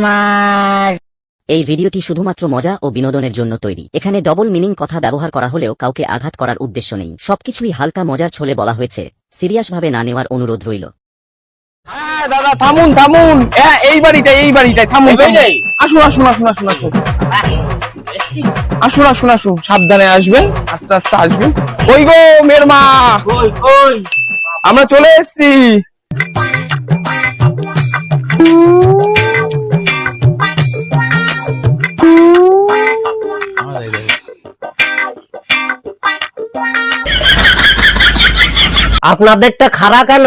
Disclaimer এই ভিডিওটি শুধুমাত্র মজা ও বিনোদনের জন্য তৈরি। এখানে ডবল মিনিং কথা ব্যবহার করা হলেও কাউকে আঘাত করার উদ্দেশ্য নেই। সবকিছুই হালকা মজার ছলে বলা হয়েছে। সিরিয়াসভাবে না নেওয়ার অনুরোধ রইল। হ্যাঁ দাদা থামুন থামুন। হ্যাঁ এই বাড়িটাই এই বাড়িটাই থামুন থামুন। আসুন আসুন আসুন আসুন আসুন। আসুন আসুন আসুন। সাবধানে আসবেন। আস্তে আস্তে আসবেন। ওই গো মেয়ের মা আমরা চলে এসেছি। আপনাদেরটা খাড়া কেন?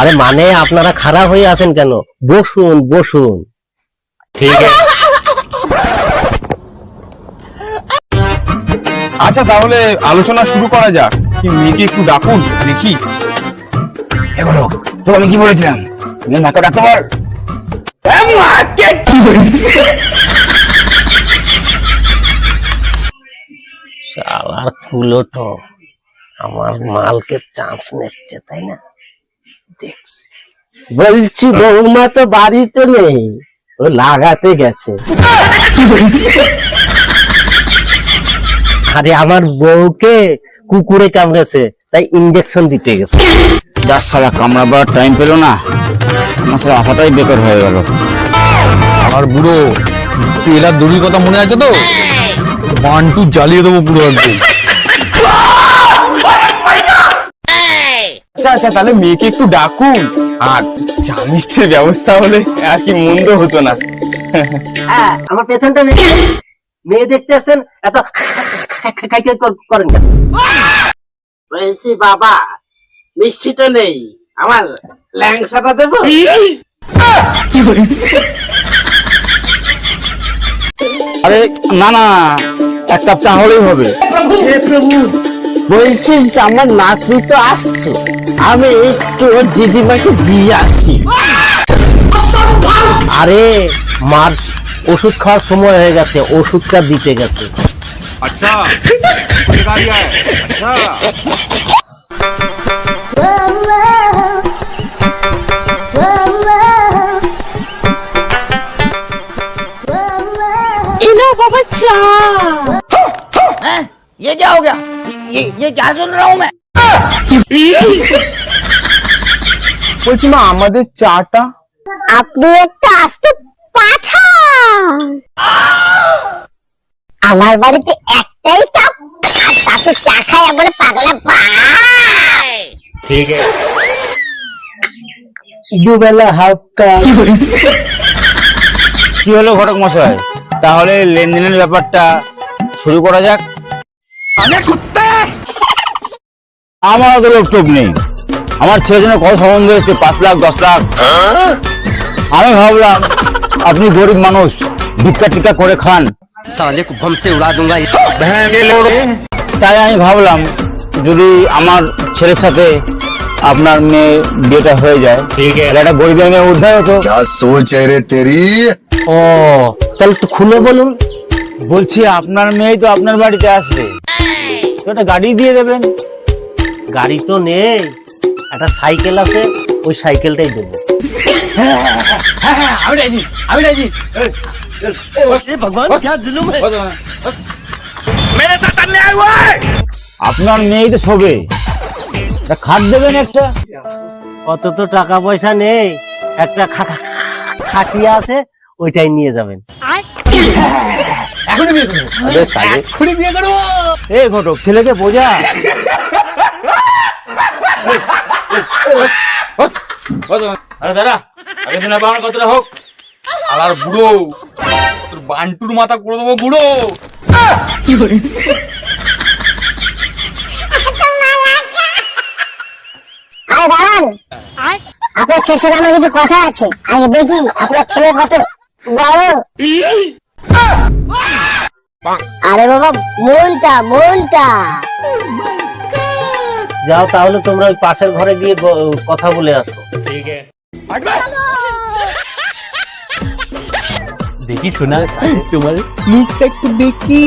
আরে মানে আপনারা খাড়া হয়ে আছেন কেন? বসুন বসুন। ঠিক আছে। আচ্ছা তাহলে আলোচনা শুরু করা যাক। কি মেয়েকে একটু ডাকুন দেখি। এগুলো তো আমি কি বলেছিলাম? মাকে ডাকতে পার। শালার কুলোটো। আমার মালকে চান্স নিচ্ছে তাই না? দেখছি। বলছি বৌমা তো বাড়িতে নেই ও লাগাতে গেছে। আরে আমার বউকে কুকুরে কামড়েছে তাই ইঞ্জেকশন দিতে গেছে। যার সারা কামড়াবার টাইম পেল না আমার সাথে আসাটাই বেকার হয়ে গেল। আমার বুড়ো তেলার দড়ির কথা মনে আছে তো? বান্টু জ্বালিয়ে দেবো পুরো একদম আচ্ছা আচ্ছা তাহলে মেয়েকে একটু ডাকুন। আর চা মিষ্টির ব্যবস্থা হলে আর কি মন্দ হতো না। হ্যাঁ আমার পেছনটা মেয়ে। মেয়ে দেখতে আসছেন এত খাই খাই করেন কেন? বলছি বাবা মিষ্টি তো নেই। আমার ল্যাংসাটা দেবো? আরে না না এক কাপ চা হলেই হবে। বলছি যে আমার নাতনি তো আসছে আমি একটু ওর দিদিমাকে দিয়ে আসি আরে মার ওষুধ খাওয়ার সময় হয়ে গেছে ওষুধটা দিতে গেছে ये क्या हो गया ये ये क्या सुन रहा हूँ मैं বলছি মা আমাদের চাটা আপনি একটা আস্ত পাঠান আমার বাড়িতে একটাই কাপ আর তাতে চা খাই আমার পাগলা পায় দুবেলা হাফ কাপ কি হলো ঘটক মশাই তাহলে লেনদেনের ব্যাপারটা শুরু করা যাক আমার অত লোকটোপ নেই। আমার ছেলে জন্য কত সম্বন্ধ হয়েছে? পাঁচ লাখ দশ লাখ। আমি ভাবলাম আপনি গরিব মানুষ ভিক্ষা টিকা করে খান। তাই আমি ভাবলাম যদি আমার ছেলের সাথে আপনার মেয়ে বিয়েটা হয়ে যায় একটা গরিবের মেয়ে উদ্ধার হতো। ও তাহলে তো খুলে বলুন। বলছি আপনার মেয়ে তো আপনার বাড়িতে আসবে। একটা গাড়ি দিয়ে দেবেন। গাড়ি তো নেই। একটা সাইকেল আছে ওই সাইকেলটাই দেবো। আপনার মেয়ে তো সবে। খাট দেবেন একটা। অত তো টাকা পয়সা নেই। একটা খাটিয়া আছে ওইটাই নিয়ে যাবেন। এখনই বিয়ে করব। এ ঘটক ছেলেকে বোঝা। আরে দাদা আগে দিন আমার কথাটা হোক। আলার বুড়ো তোর বান্টুর মাথা করে দেবো বুড়ো। আরে দাঁড়ান। আপনার ছেলের কিছু কথা আছে। আগে দেখি আপনার ছেলে কত বড় আরে বাবা মনটা মনটা। যাও তাহলে তোমরা ওই পাশের ঘরে গিয়ে কথা বলে আসো। দেখি শোনা তোমার মুখটা একটু দেখি।